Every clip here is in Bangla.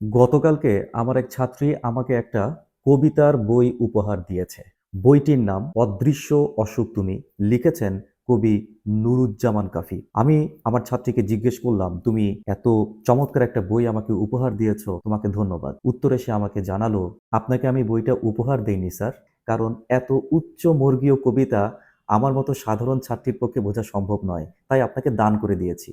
গতকালকে আমার এক ছাত্রী আমাকে একটা কবিতার বই উপহার দিয়েছে। বইটির নাম অদৃশ্য অসুখ তুমি। লিখেছেন কবি নুরুজ্জামান কাফি। আমি আমার ছাত্রীকে জিজ্ঞেস করলাম, তুমি এত চমৎকার একটা বই আমাকে উপহার দিয়েছ, তোমাকে ধন্যবাদ। উত্তরে সে আমাকে জানালো, আপনাকে আমি বইটা উপহার দেইনি, স্যার। কারণ এত উচ্চ মর্গীয় কবিতা আমার মতো সাধারণ ছাত্রীর পক্ষে বোঝা সম্ভব নয়। তাই আপনাকে দান করে দিয়েছি।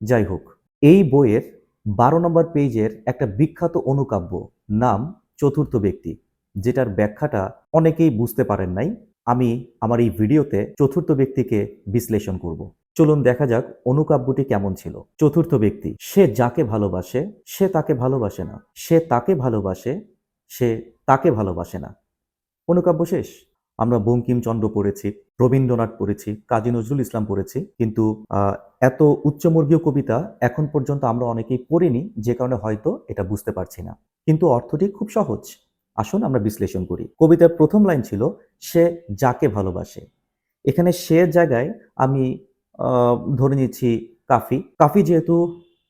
যাই হোক, এই বইয়ের বারো নম্বর পেজের একটা বিখ্যাত অনুকাব্য নাম চতুর্থ ব্যক্তি, যেটার ব্যাখ্যাটা অনেকেই বুঝতে পারেন নাই। আমি আমার এই ভিডিওতে চতুর্থ ব্যক্তিকে বিশ্লেষণ করব। চলুন দেখা যাক অনুকাব্যটি কেমন ছিল। চতুর্থ ব্যক্তি, সে যাকে ভালোবাসে, সে তাকে ভালোবাসে না। সে তাকে ভালোবাসে, সে তাকে ভালোবাসে না। অনুকাব্য শেষ? আমরা বঙ্কিমচন্দ্র পড়েছি, রবীন্দ্রনাথ পড়েছি, কাজী নজরুল ইসলাম পড়েছি, কিন্তু এত উচ্চমর্গীয় কবিতা এখন পর্যন্ত আমরা অনেকেই পড়িনি, যে কারণে হয়তো এটা বুঝতে পারছি না। কিন্তু অর্থটি খুব সহজ। আসুন আমরা বিশ্লেষণ করি। কবিতার প্রথম লাইন ছিল, সে যাকে ভালোবাসে। এখানে সে জায়গায় আমি ধরে নিচ্ছি কাফি। কাফি যেহেতু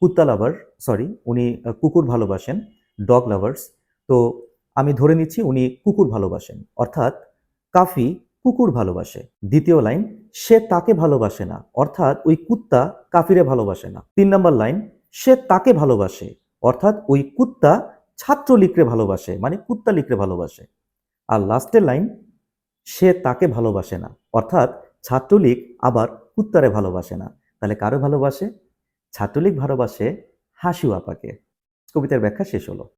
কুত্তা লাভার সরি উনি কুকুর ভালোবাসেন ডগ লাভার্স তো আমি ধরে নিচ্ছি উনি কুকুর ভালোবাসেন। অর্থাৎ কাফি কুকুর ভালোবাসে। দ্বিতীয় লাইন, সে তাকে ভালোবাসে না। অর্থাৎ ওই কুত্তা কাফিরে ভালোবাসে না। তিন নম্বর লাইন, সে তাকে ভালোবাসে। অর্থাৎ ওই কুত্তা ছাত্রলীগরে ভালোবাসে মানে কুত্তা লিখরে ভালোবাসে। আর লাস্টের লাইন, সে তাকে ভালোবাসে না। অর্থাৎ ছাত্রলীগ আবার কুত্তারে ভালোবাসে না। তাহলে কারও ভালোবাসে? ছাত্রলীগ ভালোবাসে হাসিউ আপাকে কবিতার ব্যাখ্যা শেষ হলো।